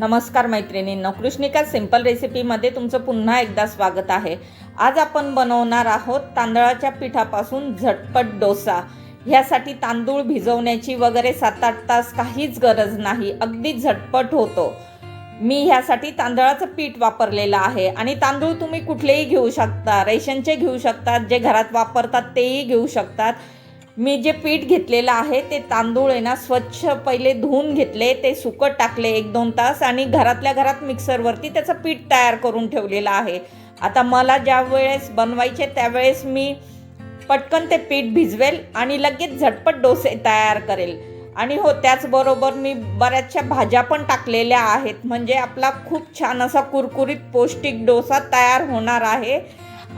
नमस्कार मैत्रिणींनो कृष्णिका सिंपल रेसिपीमध्ये तुमचं पुन्हा एकदा स्वागत आहे. आज आपण बनवणार आहोत तांदळाच्या पिठापासून झटपट डोसा. ह्यासाठी तांदूळ भिजवण्याची वगैरे सात आठ तास काहीच गरज नाही अगदी झटपट होतो. मी ह्यासाठी तांदळाचं पीठ वापरलेलं आहे आणि तांदूळ तुम्ही कुठलेही घेऊ शकता रेशनचे घेऊ शकतात जे घरात वापरतात तेही घेऊ शकतात. मी जे पीठ घेतलेलं आहे ते तांदूळ आहे ना स्वच्छ पहिले धुवून घेतले ते सुकत टाकले एक दोन तास आणि घरातल्या घरात मिक्सरवरती त्याचं पीठ तयार करून ठेवलेलं आहे. आता मला ज्या वेळेस बनवायचे त्यावेळेस मी पटकन ते पीठ भिजवेल आणि लगेच झटपट डोसे तयार करेल. आणि हो त्याचबरोबर मी बऱ्याचशा भाज्या पण टाकलेल्या आहेत. म्हणजे आपला खूप छान असा कुरकुरीत पौष्टिक डोसा तयार होणार आहे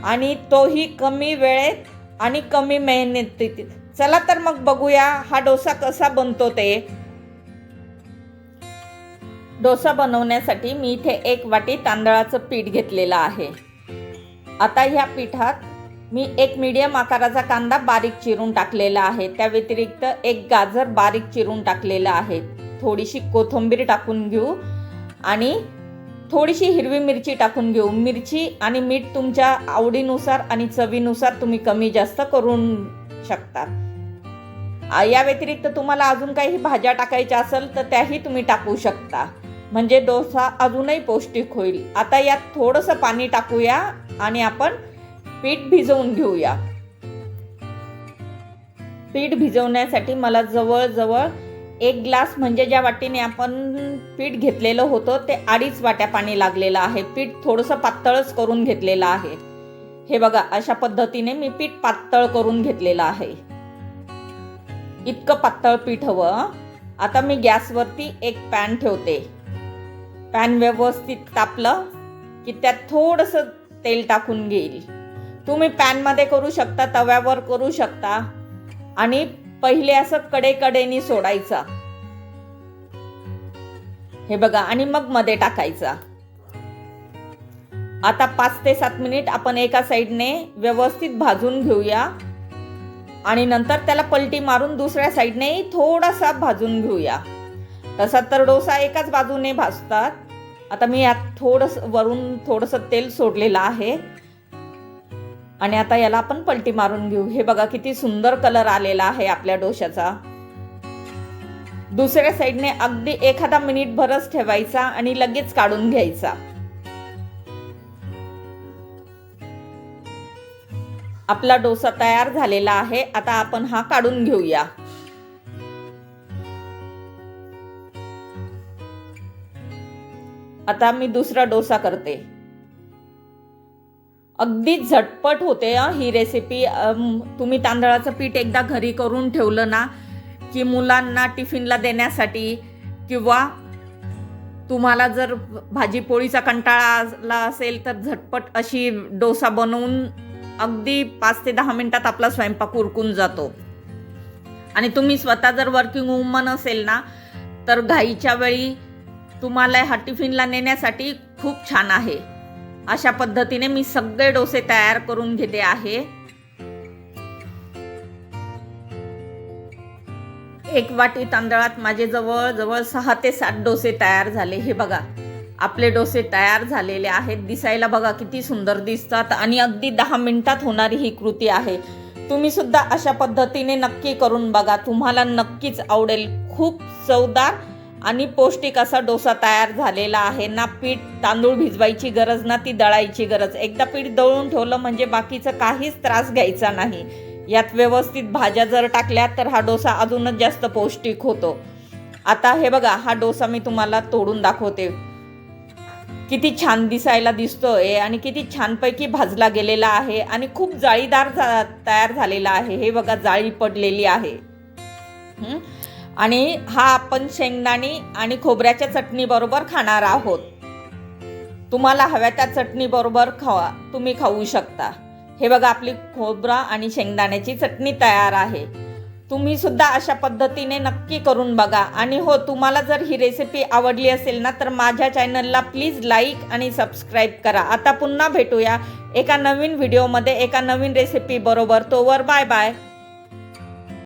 आणि तोही कमी वेळेत आणि कमी मेहनतीत. चला तर मग बघूया हा डोसा कसा बनतो ते. डोसा बनवण्यासाठी मी इथे एक वाटी तांदळाचं पीठ घेतलेलं आहे. आता ह्या पिठात मी एक मीडियम आकाराचा कांदा बारीक चिरून टाकलेला आहे. त्या व्यतिरिक्त एक गाजर बारीक चिरून टाकलेलं आहे. थोडीशी कोथिंबीर टाकून घेऊ आणि थोडीशी हिरवी मिरची टाकून घेऊ. मिरची आणि मीठ तुमच्या आवडीनुसार आणि चवीनुसार तुम्ही कमी जास्त करून शकता. या व्यतिरिक्त तुम्हाला अजून काही भाज्या टाकायच्या असेल तर त्याही तुम्ही टाकू शकता. म्हणजे डोसा अजूनही पौष्टिक होईल. आता यात थोडंसं पाणी टाकूया आणि आपण पीठ भिजवून घेऊया. पीठ भिजवण्यासाठी मला जवळजवळ एक ग्लास म्हणजे ज्या वाटीने आपण पीठ घेतलेलं होतं ते अडीच वाट्या पाणी लागलेलं आहे. पीठ थोडंसं पातळच करून घेतलेलं आहे. हे बघा अशा पद्धतीने मी पीठ पातळ करून घेतलेलं आहे. इतकं पातळ पीठ हवं आता मी गॅसवरती एक पॅन ठेवते. पॅन व्यवस्थित तापलं की त्यात थोडंसं तेल टाकून घेईल. तुम्ही पॅनमध्ये करू शकता तव्यावर करू शकता. आणि पहिले असं कडेकडेनी सोडायचा. हे बघा आणि मग मध्ये टाकायचा. आता पाच ते सात मिनिट आपण एका साईडने व्यवस्थित भाजून घेऊया. आणि नंतर त्याला पलटी मारून दुसऱ्या साईडने थोडासा भाजून घेऊया. तसा तर डोसा एकाच बाजूने भाजतात. आता मी यात थोडस वरून थोडंसं तेल सोडलेलं आहे. आणि आता याला आपण पलटी मारून घेऊ. हे बघा किती सुंदर कलर आलेला आहे आपल्या डोशाचा दुसऱ्या साईडने अगदी एखादा मिनिट भरच ठेवायचा आणि लगेच काढून घ्यायचा. आपला डोसा तयार झालेला आहे. आता आपण हा काढून घेऊया. आता मी दुसरा डोसा करते. अगदी झटपट होते ही रेसिपी तुम्ही तांदळाचं पीठ एकदा घरी करून ठेवलं ना की मुलांना टिफिनला देण्यासाठी किंवा तुम्हाला जर भाजी पोळीचा कंटाळा आला असेल तर झटपट अशी डोसा बनवून अगदी पाच ते दहा मिनिटात आपला स्वयंपाक उरकून जातो. आणि तुम्ही स्वतः जर वर्किंग वुमन असेल ना तर घाईच्या वेळी तुम्हाला हा टिफिनला नेण्यासाठी खूप छान आहे. अशा पद्धतीने मी सगळे डोसे तयार करून घेते आहे. एक वाटी तांदळात माझे जवळ जवळ सहा ते सात डोसे तयार झाले. हे बघा आपले डोसे तयार झालेले आहेत. दिसायला बघा किती सुंदर दिसतात आणि अगदी दहा मिनिटात होणारी ही कृती आहे. तुम्ही सुद्धा अशा पद्धतीने नक्की करून बघा. तुम्हाला नक्कीच आवडेल. खूप चवदार आणि पौष्टिक असा डोसा तयार झालेला आहे. ना पीठ तांदूळ भिजवायची गरज ना ती दळायची गरज. एकदा पीठ दळून ठेवलं म्हणजे बाकीचं काहीच त्रास घ्यायचा नाही. यात व्यवस्थित भाज्या जर टाकल्या तर हा डोसा अजूनच जास्त पौष्टिक होतो. आता हे बघा हा डोसा मी तुम्हाला तोडून दाखवते. किती छान दिसायला दिसतोय आणि किती छानपैकी भाजला गेलेला आहे आणि खूप जाळीदार जा तयार झालेला आहे. हे बघा जाळी पडलेली आहे. आणि हा आपण शेंगदाणी आणि खोबऱ्याच्या चटणीबरोबर खाणार आहोत. तुम्हाला हव्या त्या चटणीबरोबर खावा. तुम्ही खाऊ शकता. हे बघा आपली खोबरा आणि शेंगदाण्याची चटणी तयार आहे. तुम्ही सुद्धा अशा पद्धतीने नक्की करून बघा. आणि हो तुम्हाला जर ही रेसिपी आवडली असेल ना तर माझ्या चॅनलला प्लीज लाईक आणि सबस्क्राईब करा. आता पुन्हा भेटूया एका नवीन व्हिडिओमध्ये एका नवीन रेसिपी बरोबर. तोवर बाय बाय